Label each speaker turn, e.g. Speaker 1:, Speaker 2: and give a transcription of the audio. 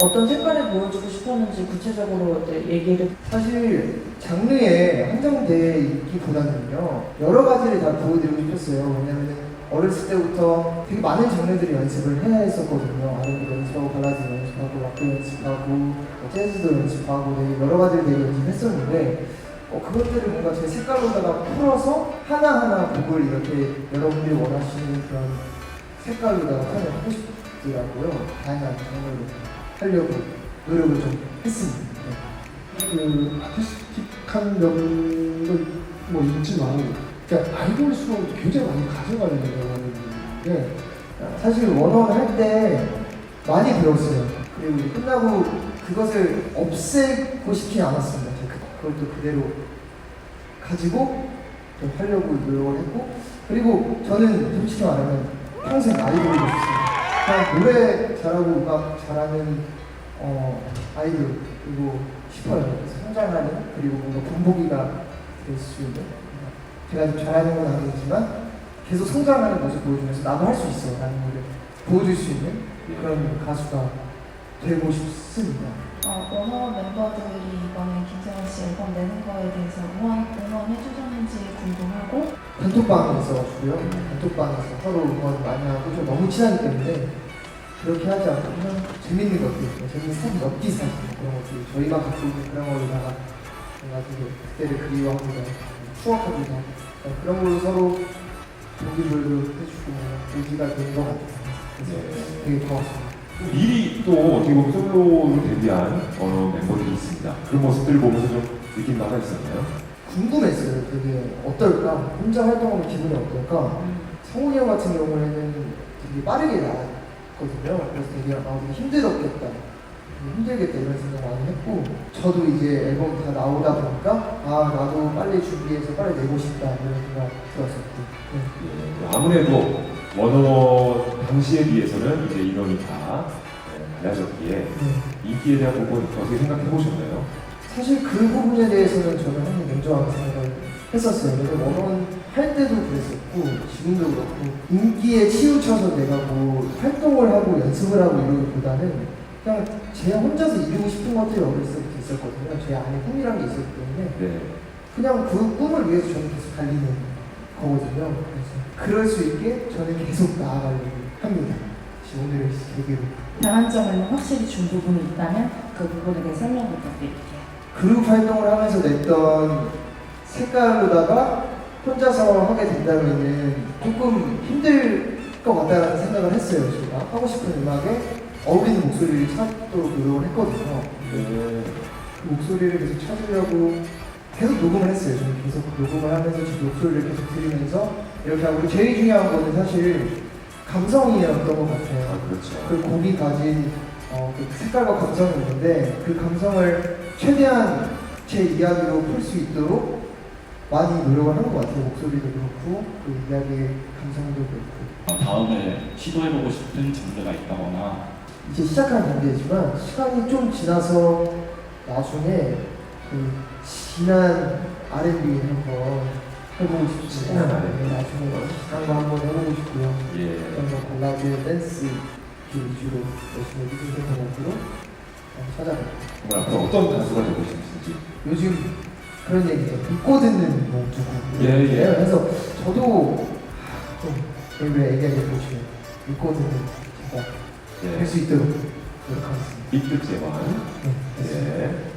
Speaker 1: 어떤 색깔을 보여주고 싶었는지 구체적으로 이제 얘기를
Speaker 2: 사실 장르에 한정돼 있기보다는요 여러 가지를 다 보여드리고 싶었어요. 왜냐면 어렸을 때부터 되게 많은 장르들을 연습을 해야 했었거든요. R&B 연습하고 발라드 연습하고 락도 연습하고 뭐 재즈도 연습하고 되게 여러 가지를 되게 연습했었는데 어, 그것들을 뭔가 제 색깔로다가 풀어서 하나하나 곡을 이렇게 여러분들이 원하시는 그런 색깔로다가 표현하고 싶더라고요 다양한 장르로 하려고 노력을 좀 했습니다 네.
Speaker 3: 그 아티스틱한 면도 뭐 있지만 그러니까 아이돌 수로 굉장히 많이 가져가는 경우인데
Speaker 2: 사실 원어원 할 때 많이 배웠어요. 그리고 끝나고 그것을 없애고 싶진 않았습니다. 그- 그걸 또 그대로 가지고 좀 하려고 노력을 했고 그리고 저는 솔직히 말하면 평생 아이돌이고 싶습니다. 그냥 노래 잘하고 음악 잘하는 어, 아이돌이고 싶어요. 성장하는 그리고 뭔가 본보기가 될 수 있는 제가 좀 잘하는 건 아니지만 계속 성장하는 모습 보여주면서 나도 할 수 있어 라는 거를 보여줄 수 있는 그런 가수가 되고 싶습니다.
Speaker 4: 어, 원어 멤버들이 이번에 김세원 씨 앨범 내는 거에 대해서 응원, 응원해 주셨는지 궁금하고
Speaker 2: 단톡방이 있어가지고요. 단톡방에서 서로 응원 많이 하고 좀 너무 친하기 때문에 그렇게 하지 않고 그냥 재밌는 것들, 뭐 재밌는 사진, 엽기 사진 그런 것들 저희만 갖고 있는 그런 걸로다가 나중에 그때를 그리워하고자 추억하고자 그런 걸로 서로 동기부여도 해주고 의지가 된 것 같아요. 그래서 되게 좋았습니다.
Speaker 5: 미리 또 어떻게 보면 솔로로 데뷔한 어, 멤버들이 있습니다. 그런 모습들을 보면서 좀 느낀 바가 있었나요?
Speaker 2: 궁금했어요. 되게 어떨까? 혼자 활동하면 기분이 어떨까? 성훈이 형 같은 경우에는 되게 빠르게 나왔거든요. 그래서 되게 아, 되게 힘들었겠다. 되게 힘들겠다 이런 생각 많이 했고 저도 이제 앨범 다 나오다 보니까 아 나도 빨리 준비해서 빨리 내고 싶다 이런 생각 들었었고 네.
Speaker 5: 예, 아무래도 원어 당시에 비해서는 이제 인원이 다 예, 달라졌기에
Speaker 2: 네.
Speaker 5: 인기에 대한 부분 어떻게 생각해 보셨나요?
Speaker 2: 사실 그 부분에 대해서는 저는 항상 냉정하게 생각을 했었어요. 그래서 원원 할 때도 그랬었고 지금도 그렇고 인기에 치우쳐서 내가 뭐 활동을 하고 연습을 하고 이러기보다는 그냥 제 혼자서 이루고 싶은 것들이 어렸을 때부터 있었거든요. 제 안에 꿈이란 게 있었기 때문에
Speaker 5: 네.
Speaker 2: 그냥 그 꿈을 위해서 저는 계속 달리는 거거든요. 그래서 그럴 수 있게 저는 계속 나아가려고 합니다. 지금 오늘의 계기로.
Speaker 1: 장단점에는 확실히 준 부분이 있다면 그 부분에 대해 설명 부탁드릴게요.
Speaker 2: 그룹 활동을 하면서 냈던 색깔로다가 혼자서 하게 된다면은 조금 힘들 것 같다라는 생각을 했어요. 제가 하고 싶은 음악에 어울리는 목소리를 찾도록 노력을 했거든요.
Speaker 5: 네.
Speaker 2: 그 목소리를 계속 찾으려고 계속 녹음을 했어요. 저는 계속 녹음을 하면서 제 목소리를 계속 들으면서 이렇게 하고 제일 중요한 거는 사실 감성이었던 것 같아요.
Speaker 5: 아, 그렇죠.
Speaker 2: 그 곡이 가진 어, 그 색깔과 감성이 있는데 그 감성을 최대한 제 이야기로 풀 수 있도록 많이 노력을 한것 같아요. 목소리도 그렇고 그 이야기의 감성도 그렇고
Speaker 6: 다음에 시도해보고 싶은 장르가 있다거나
Speaker 2: 이제 시작한 단계지만 시간이 좀 지나서 나중에 그 진한 R&B 한번 해보고 싶습니다.
Speaker 5: 진한 R&B.
Speaker 2: 네, 나중에 그런 거 한번 해보고 싶고요.
Speaker 5: 예.
Speaker 2: 거 발라드, 댄스 그 위주로 열심히 해주신 생각으로 찾아볼게요.
Speaker 5: 정말 앞으로 어떤 가수가 되고 싶으신지.
Speaker 2: 요즘 그런 얘기죠. 믿고 듣는 뭐 누구.
Speaker 5: 예, 예.
Speaker 2: 그래서 저도 좀 여기 얘기하게 보시면 믿고 듣는 제가
Speaker 5: 예.
Speaker 2: 될수 있도록 노력하겠습니다.
Speaker 5: 이특 제반.
Speaker 2: 네.
Speaker 5: 예.